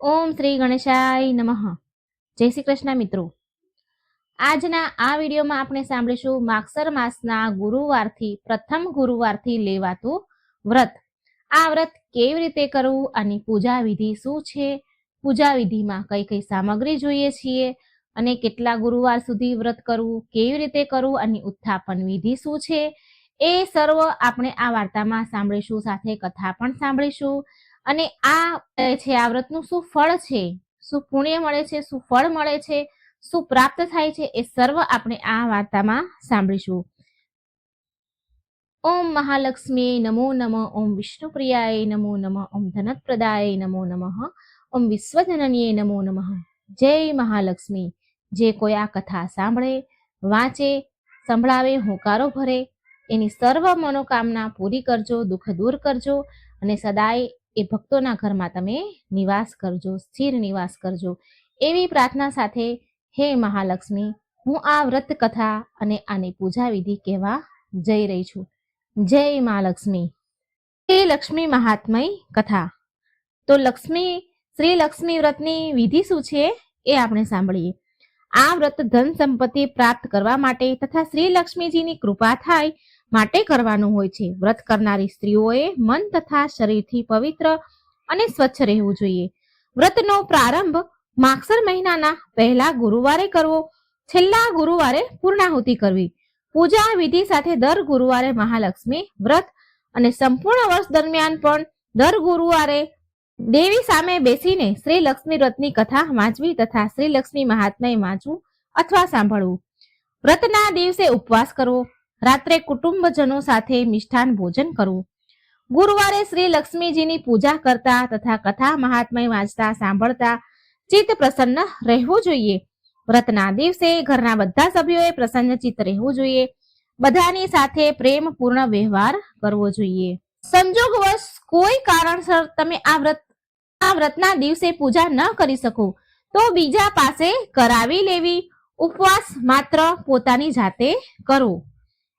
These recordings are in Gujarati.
ઓમ શ્રી ગણેશાય નમઃ. જય શ્રી કૃષ્ણ મિત્રો. આજના આ વિડીયોમાં આપણે સાંભળીશું માગસર માસના ગુરુવારથી, પ્રથમ ગુરુવારથી લેવાતું વ્રત. આ વ્રત કેવી રીતે કરવું અને પૂજા વિધિ શું છે? પૂજા વિધિમાં કઈ કઈ સામગ્રી જોઈએ છીએ? અને કેટલા ગુરુવાર સુધી વ્રત કરવું? કેવી રીતે કરવું? અને ઉત્થાપન વિધિ શું છે? એ સર્વ આપણે આ વાર્તામાં સાંભળીશું, સાથે કથા પણ સાંભળીશું. અને આ છે, આ વ્રતનું શું ફળ છે? શું પુણ્ય મળે છે? શું ફળ મળે છે? શું પ્રાપ્ત થાય છે? એ સર્વ આપણે આ વાર્તામાં સાંભળીશું. ઓમ મહાલક્ષ્મી, નમો નમ, ઓમ વિષ્ણુપ્રિયાય, નમો નમ, ઓમ ધનપ્રદાય, નમો નમઃ, ઓમ વિશ્વજનનીય, નમો નમઃ. જય મહાલક્ષ્મી. જે કોઈ આ કથા સાંભળે, વાંચે, સંભળાવે, હોંકારો ભરે, એની સર્વ મનોકામના પૂરી કરજો, દુઃખ દૂર કરજો અને સદાય એ ભક્તોના ઘરમાં તમે નિવાસ કરજો, સ્થિર નિવાસ કરજો. એવી પ્રાર્થના સાથે, હે મહાલક્ષ્મી, હું આ વ્રત કથા અને આની પૂજા વિધિ કહેવા જઈ રહી છું. જય મહાલક્ષ્મી. શ્રી લક્ષ્મી મહાત્મય કથા. તો લક્ષ્મી, શ્રી લક્ષ્મી વ્રતની વિધિ શું છે એ આપણે સાંભળીએ. આ વ્રત ધન સંપત્તિ પ્રાપ્ત કરવા માટે તથા શ્રી લક્ષ્મીજીની કૃપા થાય માટે કરવાનું હોય છે. વ્રત કરનારી સ્ત્રીઓએ મન તથા શરીરથી પવિત્ર અને સ્વચ્છ રહેવું જોઈએ. વ્રતનો પ્રારંભ માગસર મહિનાના પહેલા ગુરુવારે કરવો. છેલ્લા ગુરુવારે પૂર્ણાહુતિ કરવી. પૂજા વિધિ સાથે દર ગુરુવારે મહાલક્ષ્મી વ્રત અને સંપૂર્ણ વર્ષ દરમિયાન પણ દર ગુરુવારે દેવી સામે બેસીને શ્રી લક્ષ્મી વ્રતની કથા વાંચવી તથા શ્રી લક્ષ્મી મહાત્મય વાંચવું અથવા સાંભળવું. વ્રતના દિવસે ઉપવાસ કરવો. રાત્રે કુટુંબજનો સાથે મિષ્ઠાન ભોજન કરવું. ગુરુવારે શ્રી લક્ષ્મીજીની પૂજા કરતા તથા કથા મહાત્મય વાંચતા સાંભળતા ચિત્ત પ્રસન્ન રહેવું જોઈએ. વ્રતના દિવસે ઘરના બધા સભ્યોએ પ્રસન્ન ચિત્ત રહેવું જોઈએ. બધાની સાથે પ્રેમપૂર્ણ વ્યવહાર કરવો જોઈએ. સંજોગવશ કોઈ કારણસર તમે આ વ્રત, આ વ્રતના દિવસે પૂજા ન કરી શકો, તો બીજા પાસે કરાવી લેવી. ઉપવાસ માત્ર પોતાની જાતે કરો.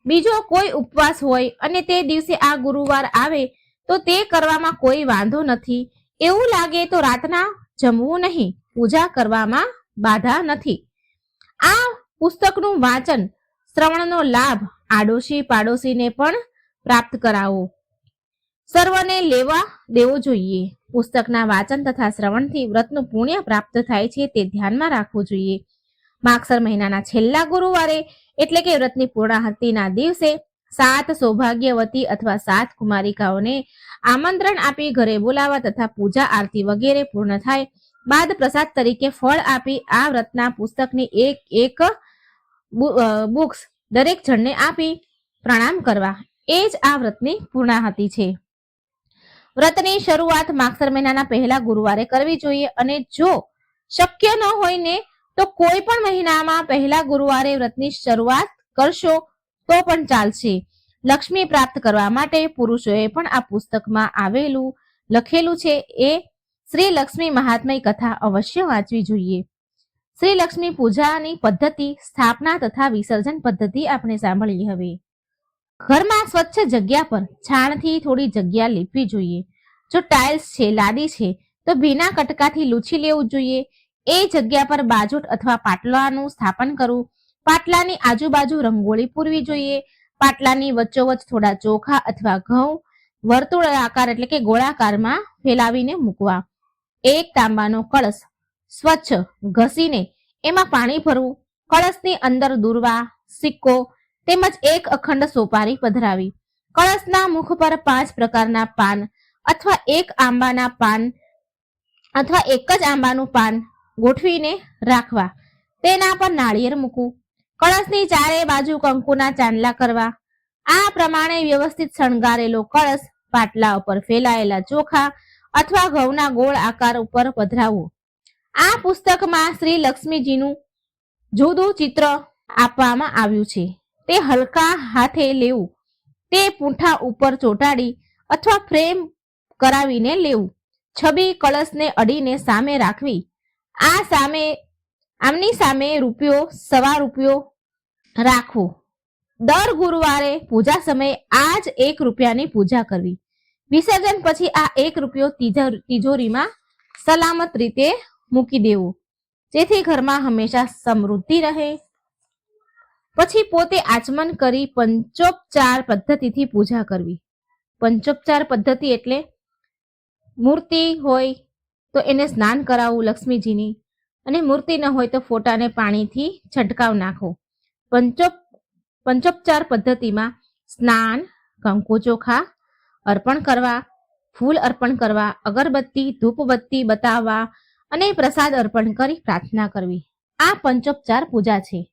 બીજો કોઈ ઉપવાસ હોય અને તે દિવસે આ ગુરુવાર આવે, તો તે કરવામાં કોઈ વાંધો નથી. એવું લાગે તો રાતના જમવું નહીં, પૂજા કરવામાં બાધા નથી. આ પુસ્તકનું વાંચન, શ્રવણનો લાભ આડોશી પાડોશીને પણ પ્રાપ્ત કરાવો. સર્વને લેવા દેવો જોઈએ. પુસ્તકના વાંચન તથા શ્રવણથી વ્રતનું પુણ્ય પ્રાપ્ત થાય છે તે ધ્યાનમાં રાખવું જોઈએ. માગસર મહિનાના છેલ્લા ગુરુવારે એટલે કે વ્રતની પૂર્ણાહતિના દિવસે સાત સૌભાગ્યવતી અથવા સાત કુમારિકાઓને આમંત્રણ આપી ઘરે બોલાવવા તથા પૂજા આરતી વગેરે પૂર્ણ થાય, બાદ પ્રસાદ તરીકે ફળ આપી આ વ્રતના પુસ્તકની એક એક બુક્સ દરેક જણને આપી પ્રણામ કરવા. એ જ આ વ્રતની પૂર્ણાહતિ છે. વ્રતની શરૂઆત માગસર મહિનાના પહેલા ગુરુવારે કરવી જોઈએ અને જો શક્ય ન હોય ને તો કોઈ પણ મહિનામાં પહેલા ગુરુવારે વ્રતની શરૂઆત કરશો તો પણ ચાલશે. લક્ષ્મી પ્રાપ્ત કરવા માટે પુરુષોએ પણ આ પુસ્તકમાં આવેલું લખેલું છે એ શ્રી લક્ષ્મી મહાત્મય કથા અવશ્ય વાંચવી જોઈએ. શ્રી લક્ષ્મી પૂજાની પદ્ધતિ, સ્થાપના તથા વિસર્જન પદ્ધતિ આપણે સાંભળી હવે. ઘરમાં સ્વચ્છ જગ્યા પર છાણથી થોડી જગ્યા લેપવી જોઈએ. જો ટાઇલ્સ છે, લાદી છે, તો ભીના કટકાથી લૂછી લેવું જોઈએ. એ જગ્યા પર બાજોટ અથવા પાટલાનું સ્થાપન કરવું, પાટલાની આજુબાજુ રંગોળી પૂરવી જોઈએ, પાટલાની વચ્ચોવચ્ચ થોડા ચોખા અથવા ઘઉં, વર્તુળ આકાર એટલે કે ગોળાકારમાં ફેલાવીને મૂકવા. એક તાંબાનો કળશ સ્વચ્છ ઘસીને એમાં પાણી ભરવું, કળશની અંદર દુર્વા, સિક્કો તેમજ એક અખંડ સોપારી પધરાવી. કળશના મુખ પર પાંચ પ્રકારના પાન અથવા એક આંબાના પાન અથવા એક જ આંબાનું પાન ગોઠવીને રાખવા. તેના પર નાળિયેર મૂકવું. કળશની ચારે બાજુ કંકુના ચાંદલા કરવા. આ પ્રમાણે વ્યવસ્થિત શણગારેલો કળશ પાટલા ઉપર ફેલાયેલા ચોખા અથવા ઘઉંના ગોળ આકાર ઉપર પધરાવવો. આ પુસ્તકમાં શ્રી લક્ષ્મીજીનું જુદું ચિત્ર આપવામાં આવ્યું છે. તે હલકા હાથે લેવું. તે પૂંઠા ઉપર ચોંટાડી અથવા ફ્રેમ કરાવીને લેવું. છબી કળશને અડીને સામે રાખવી. આ સામે, આમની સામે રૂપિયો, સવા રૂપિયો રાખવો દર ગુરુવારે પૂજા સમયે આ જ એક રૂપિયાની પૂજા કરવી. વિસર્જન પછી આ એક રૂપિયો તિજોરીમાં સલામત રીતે મૂકી દેવું. જેથી ઘરમાં હંમેશા સમૃદ્ધિ રહે. પછી પોતે આચમન કરી પંચોપચાર પદ્ધતિથી પૂજા કરવી. પંચોપચાર પદ્ધતિ એટલે મૂર્તિ હોય તો એને સ્નાન કરાવવું લક્ષ્મીજીની. અને મૂર્તિ ન હોય તો ફોટાને પાણીથી છંટકાવ નાખો. પંચોપ, પંચોપચાર પદ્ધતિમાં સ્નાન, કંકુ ચોખા, અર્પણ કરવા, ફૂલ અર્પણ કરવા, અગરબત્તી, ધૂપબત્તી બતાવવા અને પ્રસાદ અર્પણ કરી પ્રાર્થના કરવી. આ પંચોપચાર પૂજા છે.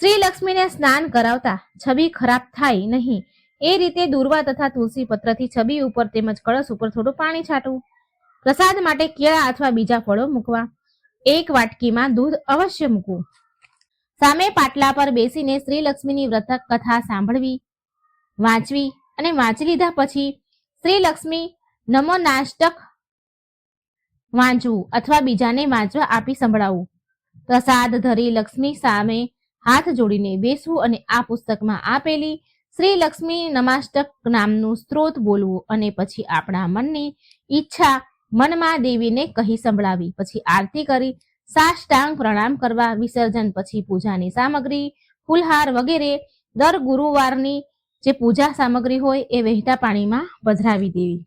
શ્રી લક્ષ્મીને સ્નાન કરાવતા છબી ખરાબ થાય નહીં. એ રીતે દુર્વા તથા તુલસી પત્રથી છબી ઉપર તેમજ કળશ ઉપર થોડું પાણી છાંટવું. પ્રસાદ માટે કેળા અથવા બીજા ફળો મૂકવા. એક વાટકીમાં દૂધ અવશ્ય મૂકવું. સામે પાટલા પર બેસીને શ્રી લક્ષ્મીની વ્રત કથા સાંભળવી, વાંચવી અને વાંચી લીધા પછી શ્રી લક્ષ્મી નમો વાંચવું અથવા બીજાને વાંચવા આપી સંભળાવવું પ્રસાદ ધરી લક્ષ્મી સામે હાથ જોડીને બેસવું અને આ પુસ્તકમાં આપેલી શ્રી લક્ષ્મી નમાષ્ટક નામનું સ્ત્રોત બોલવું અને પછી આપણા મનની ઈચ્છા મનમાં દેવીને કહી સંભળાવી, પછી આરતી કરી, સાષ્ટાંગ પ્રણામ કરવા, વિસર્જન પછી પૂજાની સામગ્રી, ફૂલહાર વગેરે દર ગુરુવારની જે પૂજા સામગ્રી હોય એ વહેતા પાણીમાં પધરાવી દેવી.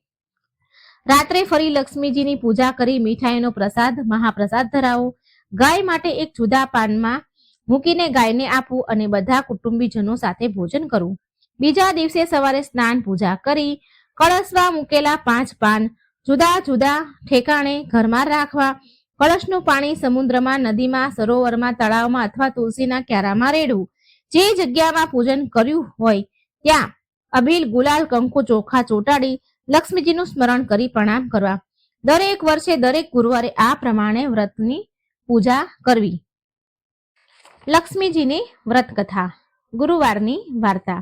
રાત્રે ફરી લક્ષ્મીજીની પૂજા કરી મીઠાઈનો પ્રસાદ, મહાપ્રસાદ ધરાવો. ગાય માટે એક જુદા પાનમાં મૂકીને ગાયને આપવું અને બધા કુટુંબીજનો સાથે ભોજન કરવું બીજા દિવસે સવારે સ્નાન પૂજા કરી, કળશમાં મૂકેલા પાંચ પાન જુદા જુદા ઠેકાણે ઘરમાં રાખવા, કળશનું પાણી સમુદ્રમાં, નદીમાં, સરોવરમાં, તળાવમાં અથવા તુલસીના ક્યારામાં રેડવું. જે જગ્યામાં પૂજન કર્યું હોય, ત્યાં અભિલ ગુલાલ કંકુ ચોખા ચોટાડી, લક્ષ્મીજીનું સ્મરણ કરી પ્રણામ કરવા. દરેક વર્ષે દરેક ગુરુવારે આ પ્રમાણે વ્રતની પૂજા કરવી. લક્ષ્મીજીની વ્રત કથા ગુરુવારની વાર્તા.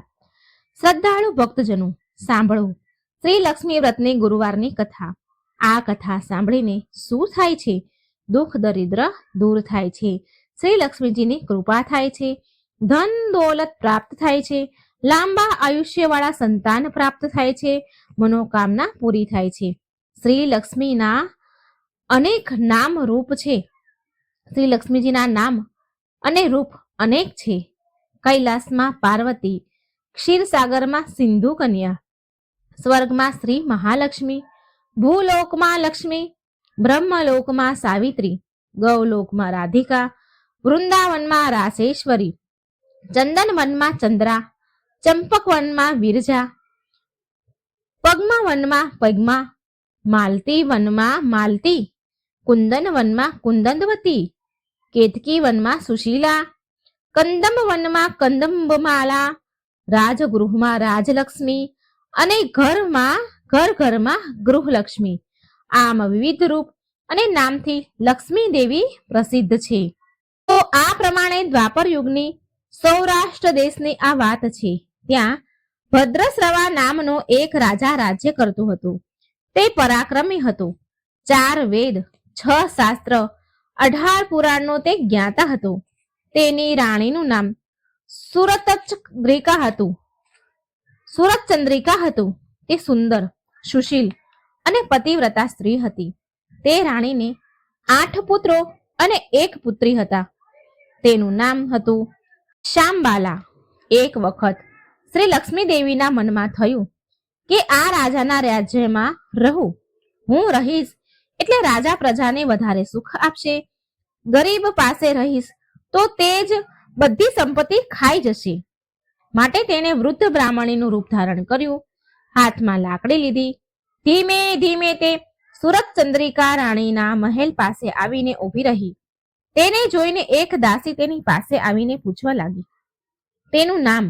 શ્રદ્ધાળુ ભક્તજનો સાંભળવું શ્રી લક્ષ્મી વ્રતની ગુરુવારની કથા. આ કથા સાંભળીને શું થાય છે? દુઃખ દરિદ્ર દૂર થાય છે. શ્રી લક્ષ્મીજીની કૃપા થાય છે. ધન દોલત પ્રાપ્ત થાય છે. લાંબા આયુષ્યવાળા સંતાન પ્રાપ્ત થાય છે. મનોકામના પૂરી થાય છે. શ્રી લક્ષ્મીના અનેક નામ રૂપ છે. શ્રી લક્ષ્મીજીના નામ અને રૂપ અનેક છે. કૈલાસમાં પાર્વતી, ક્ષીરસાગરમાં સિંધુ કન્યા સ્વર્ગમાં શ્રી મહાલક્ષ્મી, ભૂલોકમાં લક્ષ્મી, બ્રહ્મલોકમાં સાવિત્રી, ગૌલોકમાં રાધિકા, વૃંદાવનમાં રાસેશ્વરી, ચંદનવનમાં ચંદ્રા, ચંપકવનમાં વિરજા પગમા વનમાં પગમા માલતી વનમાં માલતી કુંદન વનમાં કુંદનવતી કેતકી વનમાં સુશીલા કંદમ વનમાં કંદંબમાલા રાજગૃહમાં રાજલક્ષ્મી અને ઘરમાં, ઘર ઘરમાં ગૃહલક્ષ્મી. આમ વિવિધ રૂપ અને નામથી લક્ષ્મી દેવી પ્રસિદ્ધ છે. તો આ પ્રમાણે દ્વાપર યુગની સૌરાષ્ટ્ર દેશની આ વાત છે. ત્યાં ભદ્રશ્રવા નામનો એક રાજા રાજ્ય કરતો હતો. તે પરાક્રમી હતો. ચાર વેદ, છ શાસ્ત્ર, અઢાર પુરાણનો તે જ્ઞાતા હતો. તેની રાણીનું નામ સુરતચંદ્રિકા હતું. સુરતચંદ્રિકા હતું. તે સુંદર, સુશીલ અને પતિવ્રતા સ્ત્રી હતી. તે રાણીને આઠ પુત્રો અને એક પુત્રી હતા. તેનું નામ હતું શ્યામબાલા એક વખત શ્રી લક્ષ્મી દેવીના મનમાં થયું કે આ રાજાના રાજ્યમાં રહું. હું રહીશ એટલે રાજા પ્રજાને વધારે સુખ આપશે. ગરીબ પાસે રહીશ તો તે જ બધી સંપત્તિ ખાઈ જશે. માટે તેણે વૃદ્ધ બ્રાહ્મણીનું રૂપ ધારણ કર્યું. હાથમાં લાકડી લીધી. ધીમે ધીમે તે સુરત ચંદ્રિકા રાણીના મહેલ પાસે આવીને ઊભી રહી. તેને જોઈને એક દાસી તેની પાસે આવીને પૂછવા લાગી. તેનું નામ?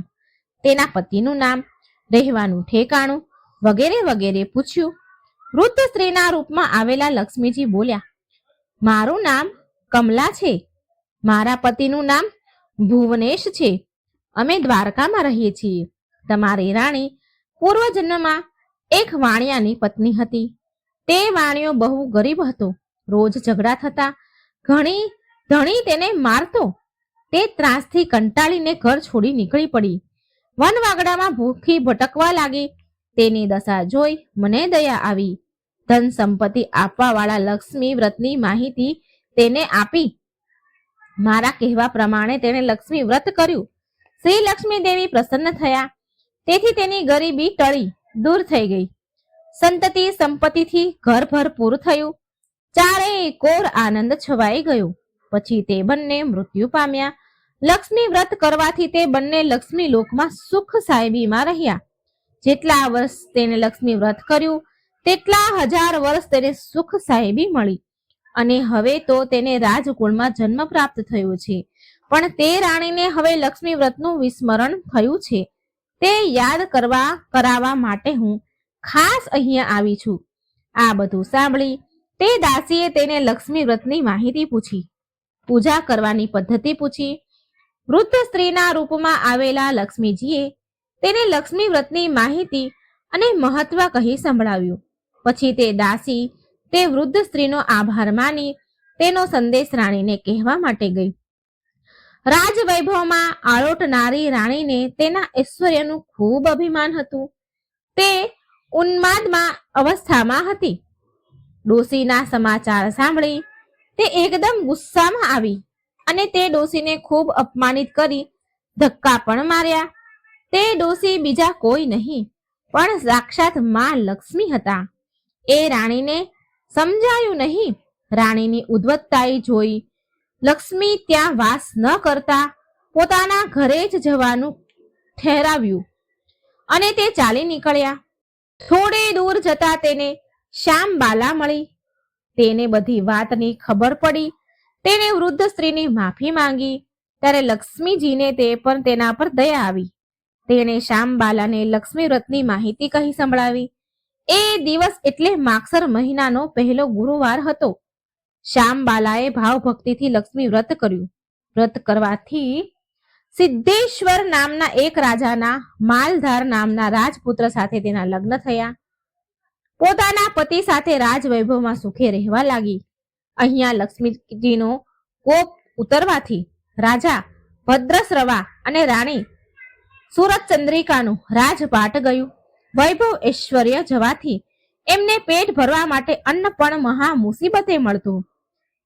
તેના પતિનું નામ? રહેવાનું ઠેકાણું? વગેરે વગેરે પૂછ્યું. વૃદ્ધ સ્ત્રીના રૂપમાં આવેલા લક્ષ્મીજી બોલ્યા, મારું નામ કમલા છે. મારા પતિનું નામ ભુવનેશ છે. અમે દ્વારકામાં રહીએ છીએ. તમારી રાણી પૂર્વજન્મમાં એક વાણિયાની પત્ની હતી. તે વાણિયો બહુ ગરીબ હતો. રોજ ઝઘડા થતા ઘણી ધણી તેને મારતો. તે ત્રાસથી કંટાળીને ઘર છોડી નીકળી પડી. વનવાગડામાં ભૂખી ભટકવા લાગી. તેની દશા જોઈ મને દયા આવી. ધન સંપત્તિ આપવાવાળા લક્ષ્મી વ્રતની માહિતી તેને આપી. મારા કહેવા પ્રમાણે તેણે લક્ષ્મી વ્રત કર્યું. શ્રી લક્ષ્મી દેવી પ્રસન્ન થયા. તેથી તેની ગરીબી ટળી, દૂર થઈ ગઈ. સંતતિ સંપત્તિથી ઘર ભરપૂર થયું. ચારેય કોર આનંદ છવાઈ ગયો. પછી તે બંને મૃત્યુ પામ્યા. લક્ષ્મી વ્રત કરવાથી તે બંને લક્ષ્મી લોકમાં સુખ સાહેબીમાં રહ્યા. જેટલા વર્ષ તેને લક્ષ્મી વ્રત કર્યું, તેટલા હજાર વર્ષ તેને સુખ સાહેબી મળી. અને હવે તો તેને રાજકુળમાં જન્મ પ્રાપ્ત થયો છે. પણ તે રાણીને હવે લક્ષ્મી વ્રતનું વિસ્મરણ થયું છે. તે યાદ કરવા, કરાવવા માટે હું ખાસ અહીંયા આવી છું. આ બધું સાંભળી તે દાસીએ તેને લક્ષ્મી વ્રતની માહિતી પૂછી. પૂજા કરવાની પદ્ધતિ પૂછી. વૃદ્ધ સ્ત્રીના રૂપમાં આવેલા લક્ષ્મીજીએ તેને લક્ષ્મી વ્રતની માહિતી અને મહત્વ કહી સંભળાવ્યું. પછી તે દાસી તે વૃદ્ધ સ્ત્રીનો આભાર માની તેનો સંદેશ રાણીને કહેવા માટે ગઈ. રાજવૈભવમાં આળોટનારી રાણીને તેના ઐશ્વર્યનું ખૂબ અભિમાન હતું. તે ઉન્માદમાં અવસ્થામાં હતી. ડોસીના સમાચાર સાંભળી તે એકદમ ગુસ્સામાં આવી અને તે ડોસીને ખૂબ અપમાનિત કરી ધક્કા પણ માર્યા. તે ડોસી બીજા કોઈ નહીં, પણ સાક્ષાતમાં લક્ષ્મી હતા. એ રાણીને સમજાયું નહીં. રાણીની ઉદ્વત્તાઈ જોઈ લક્ષ્મી ત્યાં વાસ ન કરતા પોતાના ઘરે જ જવાનું ઠેરાવ્યું અને તે ચાલી નીકળ્યા. થોડે દૂર જતા તેને શ્યામબાલા મળી. તેને બધી વાતની ખબર પડી. તેને વૃદ્ધ સ્ત્રીની માફી માંગી. ત્યારે લક્ષ્મીજીને તે પણ તેના પર દયા આવી. તેણે શ્યામબાલાને લક્ષ્મી વ્રતની માહિતી કહી સંભળાવી. એ દિવસ એટલે માગસર મહિનાનો પહેલો ગુરુવાર હતો. શ્યામબાલાએ ભાવભક્તિથી લક્ષ્મી વ્રત કર્યું. વ્રત કરવાથી સિદ્ધેશ્વર નામના એક રાજાના, માલધાર નામના રાજપુત્ર સાથે તેના લગ્ન થયા. પોતાના પતિ સાથે રાજવૈભવમાં સુખે રહેવા લાગી. અહીંયા લક્ષ્મીજીનો કોપ ઉતરવાથી રાજા ભદ્રશ્રવા અને રાણી સુરત ચંદ્રિકાનું રાજપાટ ગયું. વૈભવ ઐશ્વર્ય જવાથી એમને પેટ ભરવા માટે અન્ન પણ મહા મુસીબતે મળતું.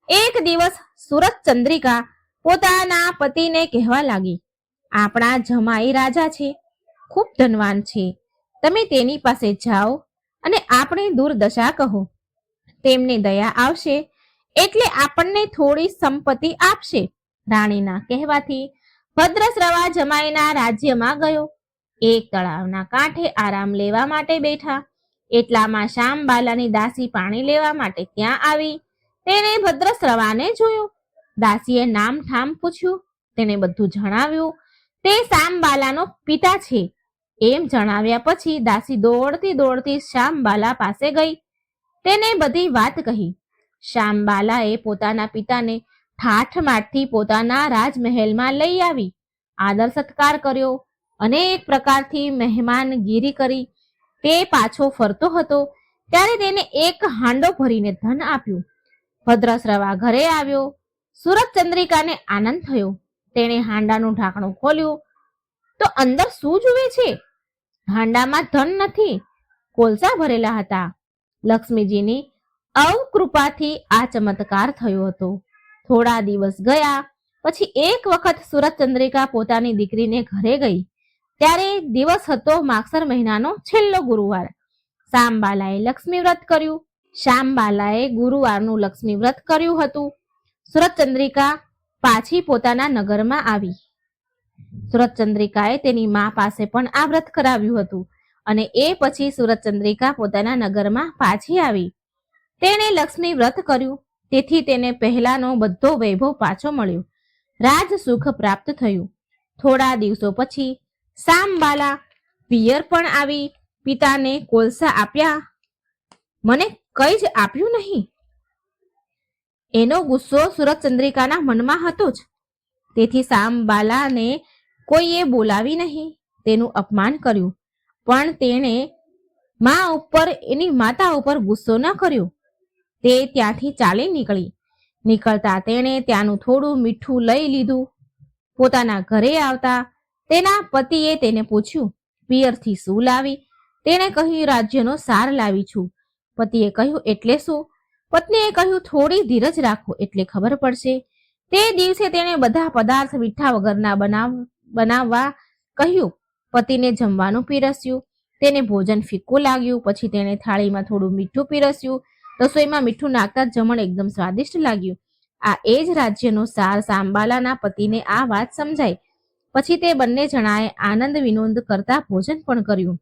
એક દિવસ સુરત ચંદ્રિકા પોતાના પતિને કહેવા લાગી, આપણા જમાઈ રાજા છે, ખૂબ ધનવાન છે. તમે તેની પાસે જાઓ અને આપણી દુર્દશા કહો. તેમને દયા આવશે એટલે આપણને થોડી સંપત્તિ આપશે. રાણીના કહેવાથી ભદ્રશ્રવા જમાઈના રાજ્યમાં ગયો. એક તળાવના કાંઠે આરામ લેવા માટે બેઠા. એટલામાં શ્યામબાલાની દાસી પાણી લેવા માટે ત્યાં આવી. તેને ભદ્રશ્રવાને જોયો. દાસીએ નામ ઠામ પૂછ્યું. તેને બધું જણાવ્યું. તે શ્યામબાલાનો પિતા છે. એમ જણાવ્યા પછી દાસી દોડતી દોડતી શ્યામબાલા પાસે ગઈ. તેને બધી વાત કહી. શ્યામબાલાએ પોતાના પિતાને ઠાઠમાઠથી પોતાના રાજમહેલમાં લઈ આવી. આદર સત્કાર કર્યો. અનેક પ્રકારથી મહેમાનગીરી કરી. તે પાછો ફરતો હતો ત્યારે તેને એક હાંડો ભરીને ધન આપ્યું. ભદ્રશ્રવા ઘરે આવ્યો. સુરત ચંદ્રિકાને આનંદ થયો. તેણે હાંડાનું ઢાંકણું ખોલ્યું. તો અંદર શું જુએ છે? હાંડામાં ધન નથી. કોલસા ભરેલા હતા. લક્ષ્મીજીની અવકૃપાથી આ ચમત્કાર થયો હતો. થોડા દિવસ ગયા. પછી એક વખત સુરત ચંદ્રિકા પોતાની દીકરીને ઘરે ગઈ. ત્યારે દિવસ હતો માગસર મહિનાનો છેલ્લો ગુરુવાર. શામબાલાએ લક્ષ્મી વ્રત કર્યું. શામબાલાએ ગુરુવારનું લક્ષ્મી વ્રત કર્યું હતું. સુરત ચંદ્રિકા પાછી પોતાના નગરમાં આવી. સુરત ચંદ્રિકાએ તેની મા પાસે પણ આ વ્રત કરાવ્યું હતું અને એ પછી સુરત ચંદ્રિકા પોતાના નગરમાં પાછી આવી. તેણે લક્ષ્મી વ્રત કર્યું. તેથી તેને પહેલાનો બધો વૈભવ પાછો મળ્યો. રાજ સુખ પ્રાપ્ત થયું. થોડા દિવસો પછી સામબાલા પિયર પણ આવી, પિતાને કોલસા આપ્યા. મને કઈ જ આપ્યું નહીં. એનો ગુસ્સો સુરત ચંદ્રિકાના મનમાં હતો જ. તેથી સામબાલાને કોઈએ બોલાવી નહીં, તેનું અપમાન કર્યું. પણ તેણે મા ઉપર, એની માતા ઉપર ગુસ્સો ન કર્યો. તે ત્યાંથી ચાલી નીકળી. નીકળતા તેણે ત્યાંનું થોડું મીઠું લઈ લીધું. પોતાના ઘરે આવતા તેના પતિએ તેને પૂછ્યું, પિયરથી શું લાવી? તેણે કહ્યું, રાજ્યનો સાર લાવી છું. પતિએ કહ્યું, એટલે શું? પત્નીએ કહ્યું, થોડી ધીરજ રાખો, એટલે ખબર પડશે. તે દિવસે તેણે બધા પદાર્થ મીઠા વગરના બનાવ, બનાવવા કહ્યું. પતિને જમવાનું પીરસ્યું. તેને ભોજન ફીક્કું લાગ્યું. પછી તેણે થાળીમાં થોડું મીઠું પીરસ્યું. રસોઈમાં મીઠું નાખતા જમણ એકદમ સ્વાદિષ્ટ લાગ્યું. આ એ જ રાજ્યનો સાર સાંબાલાના પતિને આ વાત સમજાઈ. પછી તે બંને જણાએ આનંદ વિનોદ કરતા ભોજન પણ કર્યું.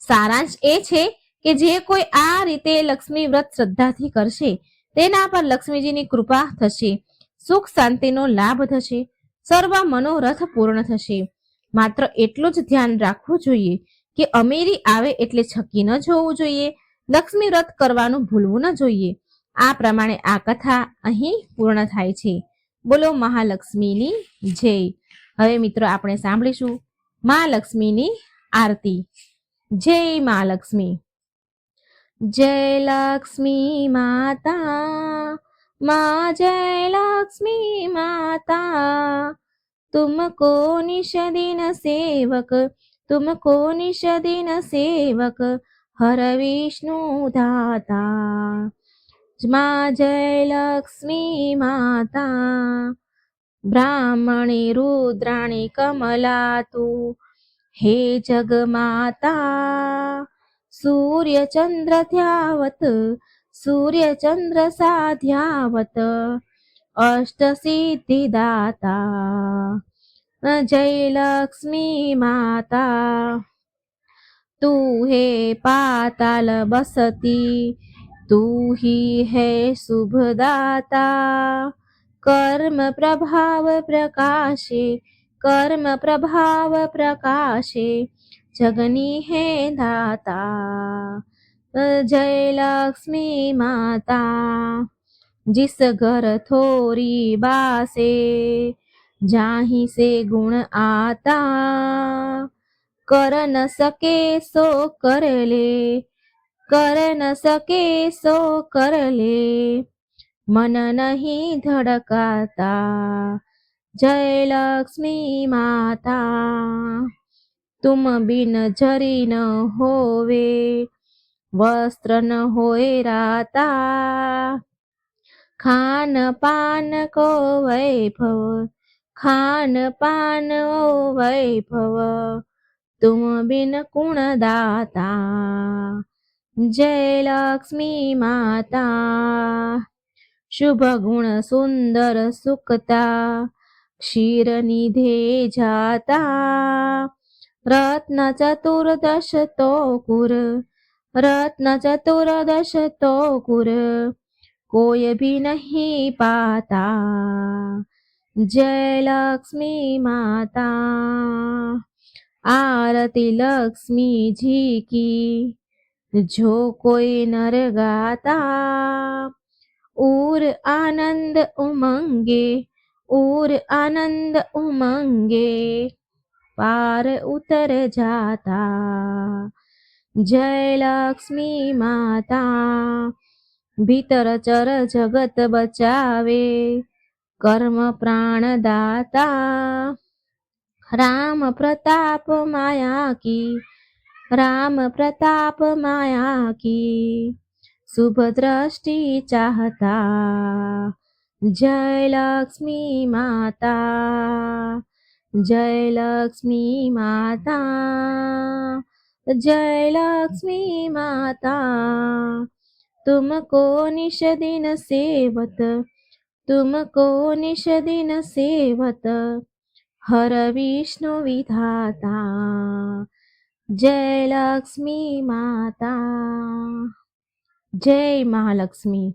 સારાંશ એ છે કે જે કોઈ આ રીતે લક્ષ્મી વ્રત શ્રદ્ધાથી કરશે, તેના પર લક્ષ્મીજીની કૃપા થશે, સુખ શાંતિનો લાભ થશે, સર્વ મનોરથ પૂર્ણ થશે. માત્ર એટલું જ ધ્યાન રાખવું જોઈએ કે અમીરી આવે એટલે છકી ન જોવું જોઈએ, લક્ષ્મી વ્રત કરવાનું ભૂલવું ન જોઈએ. આ પ્રમાણે આ કથા અહીં પૂર્ણ થાય છે. બોલો મહાલક્ષ્મીની જય. હવે મિત્રો આપણે સાંભળીશું મા લક્ષ્મીની આરતી. જય મા લક્ષ્મી જય લક્ષ્મી માતા, મા જય લક્ષ્મી માતા. તુમકો નિષ દિન સેવક, તુમકો નિષ દિન સેવક, હર વિષ્ણુ દાતા મા જય લક્ષ્મી માતા ब्राह्मणी रुद्राणी कमला तू हे जगमाता सूर्यचंद्र ध्यावत सूर्यचंद्र साध्यावत अष्टसिद्धिदाता जय लक्ष्मी माता तू हे पाताल बसती तू ही है शुभदाता कर्म प्रभाव प्रकाशे, कर्म प्रभाव प्रकाशे। जगनी है दाता, जय लक्ष्मी माता। जिस घर थोड़ी बासे, जाही से गुण आता। कर न सके सो कर ले, कर न सके सो कर ले। मन नहीं धड़काता। जय लक्ष्मी माता तुम बिन जरी न होवे वस्त्र न होय राता। खान पान को वैभव खान पान ओ वैभव तुम बिन कुण दाता जय लक्ष्मी माता। શુભ ગુણ સુંદર સુકતા ક્ષીર નિધે જાતા. રત્ન ચતુર્દશ તો કુર, રત્ન ચતુર્દશ તો કુર, કોઈ ભી નહીં પાતા. જય લક્ષ્મી માતા, આરતી લક્ષ્મીજી કી, જો કોઈ નર ગાતા. ઓર આનંદ ઉમંગે ઓર આનંદ ઉમંગે પાર ઉતર જાતા જય લક્ષ્મી માતા ભીતર ચર જગત બચાવે કર્મ પ્રાણદાતા રામ પ્રતાપ માયા કી રામ પ્રતાપ માયા કી की शुभ दृष्टि चाहता। जय लक्ष्मी माता। जय लक्ष्मी माता। जय लक्ष्मी माता। तुमको निश दिन सेवत। तुमको निश दिन सेवत। हर विष्णु विधाता। जय लक्ष्मी माता જય મહાલક્ષ્મી,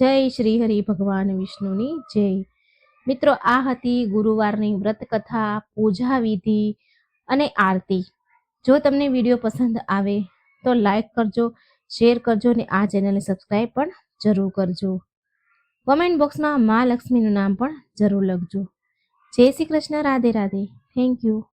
જય શ્રી હરિ ભગવાન વિષ્ણુની જય. મિત્રો, આ હતી ગુરુવારની વ્રત કથા પૂજા વિધિ અને આરતી. જો તમને વીડિયો પસંદ આવે તો લાઈક કરજો, શેર કરજો અને આ ચેનલને સબસ્ક્રાઈબ પણ જરૂર કરજો. કોમેન્ટ બોક્સમાં મા લક્ષ્મીનું નામ પણ જરૂર લખજો. જય શ્રી કૃષ્ણ, રાધે રાધે. Thank you.